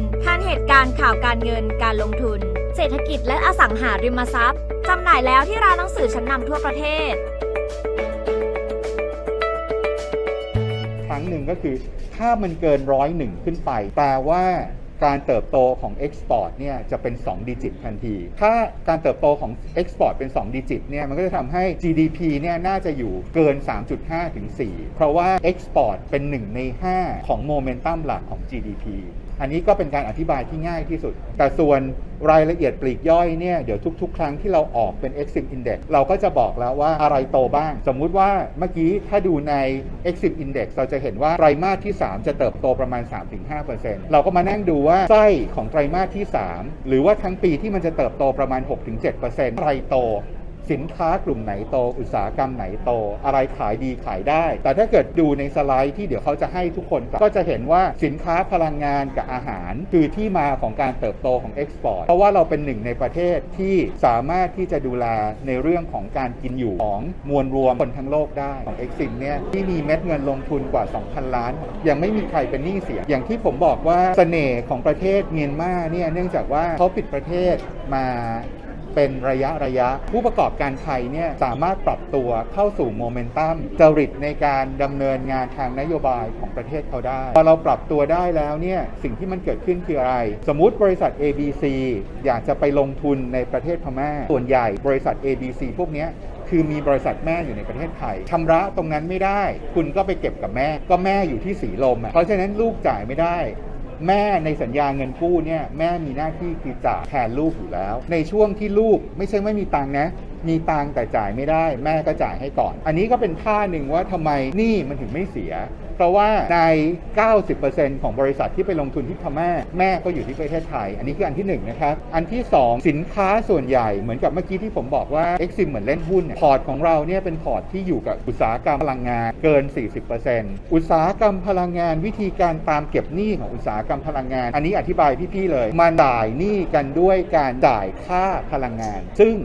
นทันเหตุการณ์ข่าวการเงินการลงทุน เศรษฐกิจและอสังหาริมทรัพย์จำหน่ายแล้วที่ร้านหนังสือชั้นนำทั่วประเทศ ครั้งหนึ่งก็คือ ถ้ามันเกินร้อยหนึ่งขึ้นไปแปลว่า การเติบโตของเอ็กซ์พอร์ตเนี่ยจะเป็น 2 ดิจิตทันที ถ้าการเติบโตของเอ็กซ์พอร์ตเป็น 2 ดิจิตเนี่ยมันก็จะทำให้ GDP เนี่ยน่าจะอยู่เกิน 3.5 ถึง 4 เพราะว่าเอ็กซ์พอร์ตเป็น 1 ใน 5 ของโมเมนตัมหลักของ GDP อันนี้ก็เป็นการอธิบายที่ง่ายที่สุด แต่ส่วน รายละเอียดปลีกย่อยเนี่ยเดี๋ยวทุก ๆ ครั้งที่เราออกเป็น Exim Index เราก็จะบอกแล้วว่าอะไรโตบ้าง สมมุติว่าเมื่อกี้ถ้าดูใน Exim Index เราจะเห็นว่าไตรมาสที่ 3 จะเติบโตประมาณ 3-5%เราก็มานั่งดูว่าไส้ของไตรมาสที่ 3 หรือว่าทั้งปีที่มันจะเติบโตประมาณ 6-7%อะไรโต สินค้ากลุ่มไหนโต อุตสาหกรรมไหนโต อะไรขายดีขายได้ แต่ถ้าเกิดดูในสไลด์ที่เดี๋ยวเขาจะให้ทุกคนก็จะเห็นว่าสินค้าพลังงานกับอาหาร คือที่มาของการเติบโตของเอ็กซ์พอร์ตเพราะว่าเราเป็นหนึ่งในประเทศที่สามารถที่จะดูแลในเรื่องของการกินอยู่ของมวลรวมคนทั้งโลกได้ของเอ็กซิมเนี่ยที่มีเม็ดเงินลงทุนกว่า 2,000 ล้าน ยังไม่มีใครเป็นหนี้เสีย อย่างที่ผมบอกว่าเสน่ห์ของประเทศเมียนมาเนี่ยเนื่องจากว่าเขาปิดประเทศมา เป็นระยะระยะ ผู้ประกอบการไทยเนี่ยสามารถปรับตัวเข้าสู่โมเมนตัมจริตในการดำเนินงานทางนโยบายของประเทศเขาได้ พอเราปรับตัวได้แล้วเนี่ยสิ่งที่มันเกิดขึ้นคืออะไร สมมุติบริษัท ABC อยากจะไปลงทุนในประเทศพม่า ส่วนใหญ่บริษัท ABC พวกนี้คือมีบริษัทแม่อยู่ในประเทศไทยชำระตรงนั้นไม่ได้ คุณก็ไปเก็บกับแม่ ก็แม่อยู่ที่สีลมอะเพราะฉะนั้นลูกจ่ายไม่ได้ แม่ในสัญญาเงินกู้เนี่ยแม่มีหน้าที่คือจ่ายแทนลูกอยู่แล้ว ในช่วงที่ลูกไม่ใช่ไม่มีตังค์นะ มีตังแต่จ่ายไม่ได้ แม่ก็จ่ายให้ก่อน อันนี้ก็เป็นท่าหนึ่งว่าทำไมหนี้มันถึงไม่เสีย เพราะว่าใน 90%ของบริษัทที่ไปลงทุนที่พม่าแม่ก็อยู่ที่ประเทศไทย อันนี้คืออันที่หนึ่งนะครับ อันที่สองสินค้าส่วนใหญ่เหมือนกับเมื่อกี้ที่ผมบอกว่า Exim เหมือนเล่นหุ้นเนี่ยพอร์ตของเราเนี่ยเป็นพอร์ตที่อยู่กับอุตสาหกรรมพลังงานเกิน 40%อุตสาหกรรมพลังงานวิธีการตามเก็บหนี้ของอุตสาหกรรมพลังงาน อันนี้อธิบายพี่ๆเลยมันจ่ายหนี้กันด้วยการจ่ายค่าพลังงาน ซึ่ง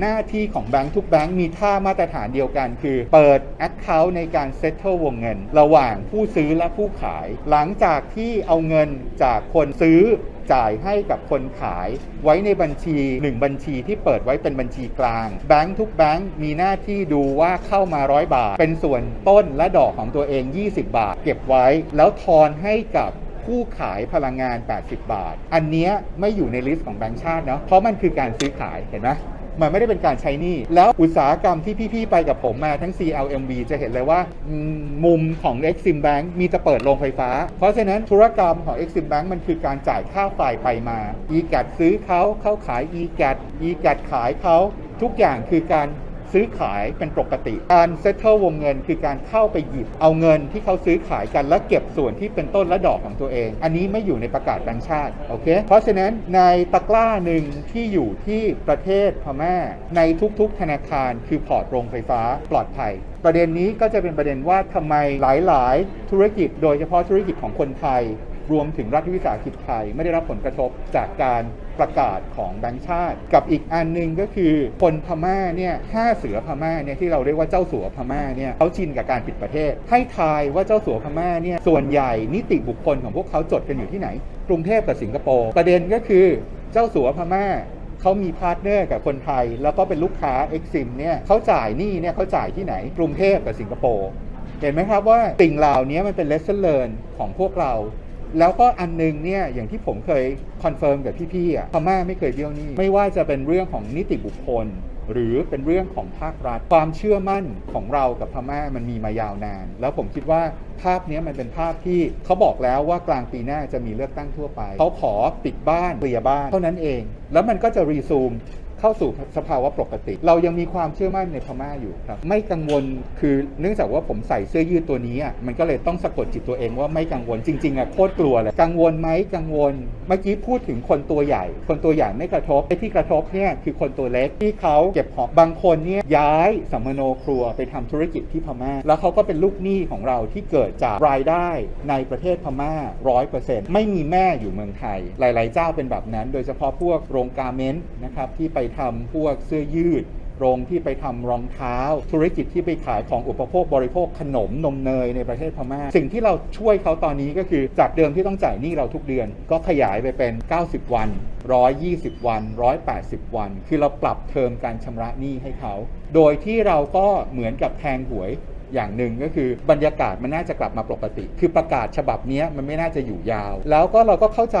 หน้าที่ของแบงค์ทุกแบงค์มีท่ามาตรฐานเดียวกัน คือเปิด Account ในการ Settle วงเงิน ระหว่างผู้ซื้อและผู้ขาย หลังจากที่เอาเงินจากคนซื้อจ่ายให้กับคนขายไว้ในบัญชี 1 บัญชีที่เปิดไว้เป็นบัญชีกลาง แบงค์ทุกแบงค์มีหน้าที่ดูว่าเข้ามาร้อยบาท เป็นส่วนต้นและดอกของตัวเอง 20 บาท เก็บไว้ แล้วทอนให้กับผู้ขายพลังงาน 80 บาท อันเนี้ยไม่อยู่ในลิสต์ของแบงก์ชาติเนาะเพราะมันคือการซื้อขายเห็นไหม มันไม่ได้เป็นการใช้หนี้แล้วอุตสาหกรรมที่พี่ ๆ ไปกับผมมาทั้ง CLMV จะเห็นเลยว่ามมุมของ Exim Bank มีจะเปิดโรงไฟฟ้า เพราะฉะนั้นธุรกรรมของ Exim Bank มันคือการจ่ายค่าไฟไปมา e g a t ซื้อเขาเขาขาย e g a t e g a t ขายเขาทุกอย่างคือการ ซื้อขายเป็นปกติ การเซ t เทิลวงเงินคือการเข้าไปหยิบเอาเงินที่เขาซื้อขายกันแล้วเก็บส่วนที่เป็นต้นและดอกของตัวเอง อันนี้ไม่อยู่ในประกาศแบงก์ชาติโอเคเพราะฉะนั้นในตะกร้าหนึ่งที่อยู่ที่ประเทศพม่า ในทุกๆธนาคารคือพอร์ตโรงไฟฟ้าปลอดภัยประเด็นนี้ก็จะเป็นประเด็นว่าทำไมหลาย ๆ ธุรกิจ โดยเฉพาะธุรกิจของคนไทย รวมถึงรัฐวิสาหกิจไทยไม่ได้รับผลกระทบจากการประกาศของแบงก์ชาติ กับอีกอันหนึ่งก็คือคนพม่าเนี่ยห้าเสือพม่าเนี่ยที่เราเรียกว่าเจ้าสัวพม่าเนี่ยเขาชินกับการปิดประเทศ ให้ทายว่าเจ้าสัวพม่าเนี่ยส่วนใหญ่นิติบุคคลของพวกเขาจดกันอยู่ที่ไหน กรุงเทพกับสิงคโปร์ประเด็นก็คือเจ้าสัวพม่าเขามีพาร์ทเนอร์กับคนไทย แล้วก็เป็นลูกค้า Exim เนี่ยเขาจ่ายหนี้เนี่ยเขาจ่ายที่ไหน กรุงเทพกับสิงคโปร์เห็นไหมครับว่าสิ่งเหล่านี้มันเป็น lesson learn ของพวกเรา แล้วก็อันนึงเนี่ยอย่างที่ผมเคยคอนเฟิร์มกับพี่ๆอะพม่าไม่เคยเบี้ยวหนี้ ไม่ว่าจะเป็นเรื่องของนิติบุคคล หรือเป็นเรื่องของภาครัฐ ความเชื่อมั่นของเรากับพม่ามันมีมายาวนาน แล้วผมคิดว่าภาพนี้มันเป็นภาพที่เขาบอกแล้วว่ากลางปีหน้าจะมีเลือกตั้งทั่วไป เขาขอปิดบ้านเคลียร์บ้านเท่านั้นเอง แล้วมันก็จะรีซูม เข้าสู่สภาวะปกติ เรายังมีความเชื่อมั่นในพม่าอยู่ครับ ไม่กังวลคือเนื่องจากว่าผมใส่เสื้อยืดตัวนี้อะมันก็เลยต้องสะกดจิตตัวเองว่าไม่กังวลจริงๆอะโคตรกลัวเลยกังวลไหมกังวล เมื่อกี้พูดถึงคนตัวใหญ่ คนตัวใหญ่ไม่กระทบไอ้ที่กระทบเนี่ยคือคนตัวเล็กที่เขาเก็บหอมบางคนเนี่ยย้ายสัมมโนครัวไปทำธุรกิจที่พม่า แล้วเขาก็เป็นลูกหนี้ของเราที่เกิดจากรายได้ในประเทศพม่าร้อยเปอร์เซ็นต์ไม่มีแม่อยู่เมืองไทย หลาย ๆ เจ้าเป็นแบบนั้น โดยเฉพาะพวกโรงกาเมนต์นะครับที่ไปทำพวกเสื้อยืดโรงที่ไปทำรองเท้า ธุรกิจที่ไปขายของอุปโภคบริโภคขนมนมเนยในประเทศพม่า สิ่งที่เราช่วยเขาตอนนี้ก็คือจากเดิมที่ต้องจ่ายหนี้เราทุกเดือน ก็ขยายไปเป็น 90 วัน 120 วัน 180 วัน คือเราปรับเทอมการชำระหนี้ให้เขา โดยที่เราก็เหมือนกับแทงหวย อย่างหนึ่งก็คือบรรยากาศมันน่าจะกลับมาปกติ คือประกาศฉบับนี้มันไม่น่าจะอยู่ยาว แล้วก็เราก็เข้าใจ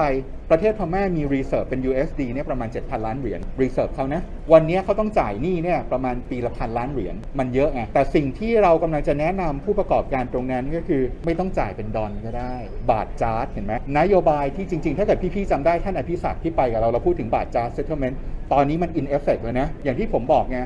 ประเทศพม่ามีรีเซิร์ฟเป็น USD เนี่ยประมาณ 7,000 ล้านเหรียญรีเซิร์ฟเขานะ วันนี้เขาต้องจ่ายหนี้เนี่ยประมาณปีละพันล้านเหรียญมันเยอะไงแต่สิ่งที่เรากำลังจะแนะนำผู้ประกอบการตรงนั้นก็คือไม่ต้องจ่ายเป็นดอลก็ได้ บาทจาร์ดเห็นไหมนโยบายที่จริง ๆ ถ้าเกิดพี่ๆจำได้ท่านอภิศักดิ์ที่ไปกับเรา เราพูดถึงบาทจาร์ด settlement ตอนนี้มัน in effect แล้วนะ อย่างที่ผมบอกไง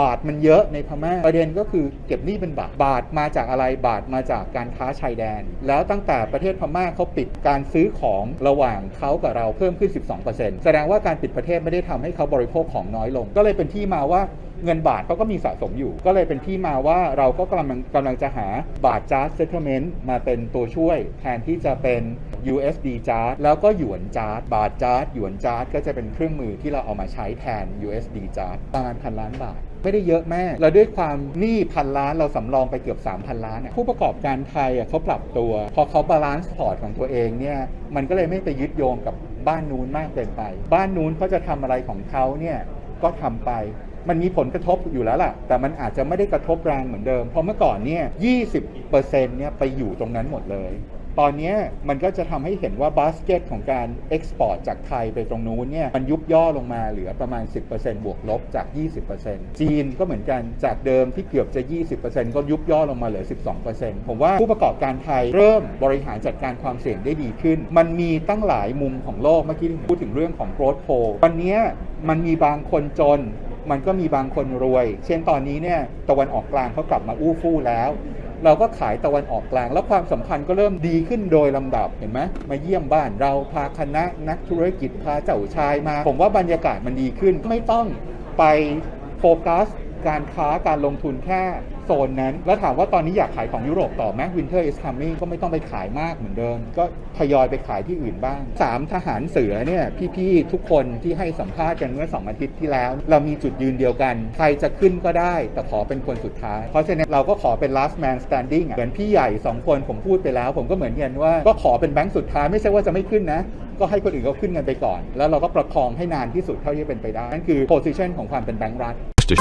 บาทมันเยอะในพม่าประเด็นก็คือเก็บหนี้เป็นบาทบาทมาจากอะไรบาทมาจากการค้าชายแดน แล้วตั้งแต่ประเทศพม่าเขาปิดการซื้อของระหว่างเขากับเราเพิ่มขึ้น 12%แสดงว่าการปิดประเทศไม่ได้ทำให้เขาบริโภคของน้อยลง ก็เลยเป็นที่มาว่า เงินบาทเขาก็มีสะสมอยู่ ก็เลยเป็นที่มาว่าเราก็กำลังกำลังจะหาบาทจาร์ settlement มาเป็นตัวช่วย แทนที่จะเป็น USD จาร์แล้วก็หยวนจาร์บาทจาร์หยวนจาร์ก็จะเป็นเครื่องมือที่เราเอามาใช้แทน USD จาร์ประมาณพันล้านบาทไม่ได้เยอะแม่เราด้วยความหนี้พันล้านเราสำรองไปเกือบ 3,000 ล้าน ผู้ประกอบการไทยอะเขาปรับตัว พอเขาบาลานซ์พอร์ตของตัวเองเนี่ยมันก็เลยไม่ไปยึดโยงกับบ้านนู้นมากเกินไป บ้านนู้นเขาจะทำอะไรของเขาเนี่ยก็ทำไป มันมีผลกระทบอยู่แล้วล่ะ แต่มันอาจจะไม่ได้กระทบแรงเหมือนเดิม เพราะเมื่อก่อนเนี่ย 20%เนี่ยไปอยู่ตรงนั้นหมดเลย ตอนนี้มันก็จะทำให้เห็นว่าบาสเกตของการเอ็กซ์พอร์ตจากไทยไปตรงนู้นเนี่ย มันยุบย่อลงมาเหลือประมาณ 10%บวกลบจาก 20%จีนก็เหมือนกันจากเดิมที่เกือบจะ 20%ก็ยุบย่อลงมาเหลือ 12%ผมว่าผู้ประกอบการไทยเริ่มบริหารจัดการความเสี่ยงได้ดีขึ้น มันมีตั้งหลายมุมของโลกเมื่อกี้ที่พูดถึงเรื่องของ growth poll วันนี้มันมีบางคนจน มันก็มีบางคนรวย เช่นตอนนี้เนี่ยตะวันออกกลางเขากลับมาอู้ฟู่แล้ว เราก็ขายตะวันออกกลาง แล้วความสัมพันธ์ก็เริ่มดีขึ้นโดยลำดับเห็นไหมมาเยี่ยมบ้านเราพาคณะนักธุรกิจพาเจ้าชายมา ผมว่าบรรยากาศมันดีขึ้นไม่ต้องไปโฟกัสการค้าการลงทุนแค่ โซนนั้น แล้วถามว่าตอนนี้อยากขายของยุโรปต่อไหม Winter is coming ก็ไม่ต้องไปขายมากเหมือนเดิม ก็ทยอยไปขายที่อื่นบ้าง 3 ทหารเสือเนี่ยพี่ๆทุกคนที่ให้สัมภาษณ์กันเมื่อ 2 อาทิตย์ที่แล้ว เรามีจุดยืนเดียวกัน ใครจะขึ้นก็ได้ แต่ขอเป็นคนสุดท้าย เพราะฉะนั้นเราก็ขอเป็น last man standing เหมือนพี่ใหญ่ 2 คนผมพูดไปแล้ว ผมก็เหมือนกันว่าก็ขอเป็นแบงค์สุดท้ายไม่ใช่ว่าจะไม่ขึ้นนะก็ให้คนอื่นเขาขึ้นกันไปก่อน แล้วเราก็ประคองให้นานที่สุดเท่าที่เป็นไปได้ นั่นคือ position ของความเป็นแบงค์รัฐ Stich.